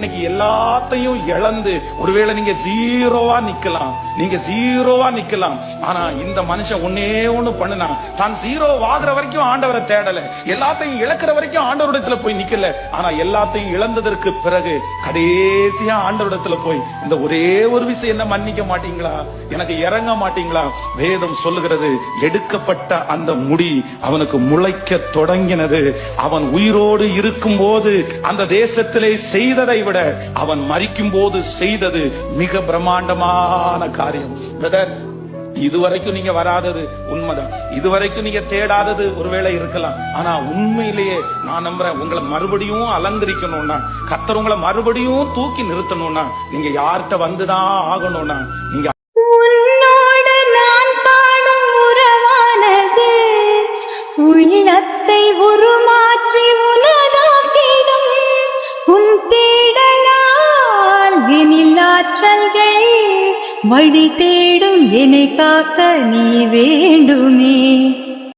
இன்னைக்கு எல்லாத்தையும் இழந்து ஒருவேளை நீங்க ஜீரோவா நிக்கலாம். நீங்க ஜீரோவா நிக்கலாம். ஆனா இந்த மனுஷன் ஒன்னே ஒண்ணு பண்ணுனா தான் ஜீரோ ஆகுற வரைக்கும் ஆண்டவரை தேடல. எல்லாத்தையும் இழக்கிற வரைக்கும் ஆண்டவரிடத்துல போய் நிக்கல. ஆனா எல்லாத்தையும் இழந்ததற்கு பிறகு கடைசியா ஆண்டவரிடத்துல போய் இந்த ஒரே ஒரு விஷயம் என்ன மன்னிக்க மாட்டீங்களா? எனக்கு இறங்க மாட்டீங்களா? வேதம் சொல்லுகிறது எடுக்கப்பட்ட அந்த முடி அவனுக்கு முளைக்க தொடங்கினது. அவன் உயிரோடு இருக்கும் போது அந்த தேசத்திலே செய்ததை விட அவன் மறிக்கும் போது செய்தது மிக பிரம்மாண்டமான காரியம். பிரதர் இதுவரைக்கும் நீங்க வராதது உண்மைதான். இதுவரைக்கும் நீங்க தேடாதது ஒருவேளை இருக்கலாம். ஆனா உண்மையிலேயே நான் நம்புறேன் உங்களை மறுபடியும் அலங்கரிக்கணும்னா கத்தர் உங்களை மறுபடியும் தூக்கி நிறுத்தணும்னா நீங்க யார்கிட்ட வந்துதான் ஆகணும்னா நீங்க உன்னோடு உறவானது உள்ளத்தை உரு ஆற்றல்கள் வழி தேடும் என்னை காக்க நீ வேண்டுமே.